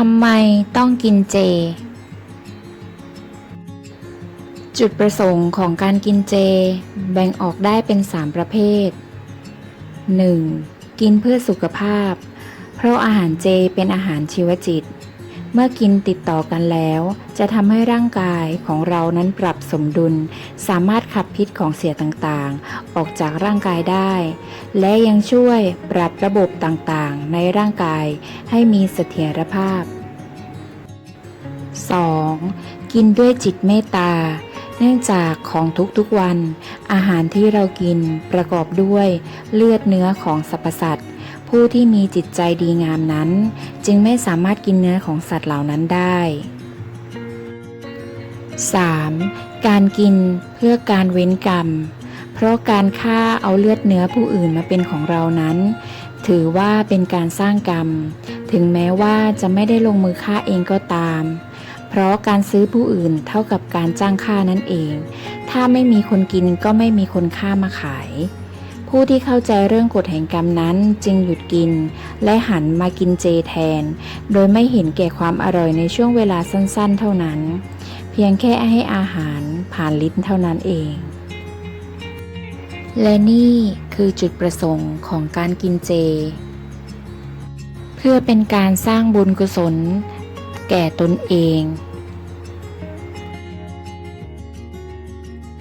ทำไมต้องกินเจ จุดประสงค์ของการกินเจ แบ่งออกได้เป็น 3 ประเภท 1. กินเพื่อสุขภาพ เพราะอาหารเจเป็นอาหารชีวจิต เมื่อกินติดต่อกันแล้ว จะทำให้ร่างกายของเรานั้นปรับสมดุล สามารถขับพิษของเสียต่างๆ ออกจากร่างกายได้ และยังช่วยปรับระบบต่างๆ ในร่างกายให้มีเสถียรภาพ 2. กินด้วยจิตเมตตา เนื่องจากของทุกๆวัน อาหารที่เรากินประกอบด้วยเลือดเนื้อของสรรพสัตว์ ผู้ที่มีจิตใจดีงามนั้น จึงไม่สามารถกินเนื้อของสัตว์เหล่านั้นได้ 3. การกินเพื่อการเว้นกรรม เพราะการฆ่าเอาเลือดเนื้อผู้อื่นมาเป็นของเรานั้น ถือว่าเป็นการสร้างกรรม ถึงแม้ว่าจะไม่ได้ลงมือฆ่าเองก็ตาม เพราะการซื้อผู้อื่นเท่ากับการจ้างฆ่านั่นเอง ถ้าไม่มีคนกินก็ไม่มีคนฆ่ามาขาย ผู้ที่เข้าใจเรื่องกฎแห่งกรรมนั้นจึงหยุดกิน และหันมากินเจแทน โดยไม่เห็นแก่ความอร่อยในช่วงเวลาสั้นๆ เท่านั้น เพียงแค่ให้อาหารผ่านลิ้นเท่านั้นเอง และนี่คือจุดประสงค์ของการกินเจ เพื่อเป็นการสร้างบุญกุศล แก่ตนเอง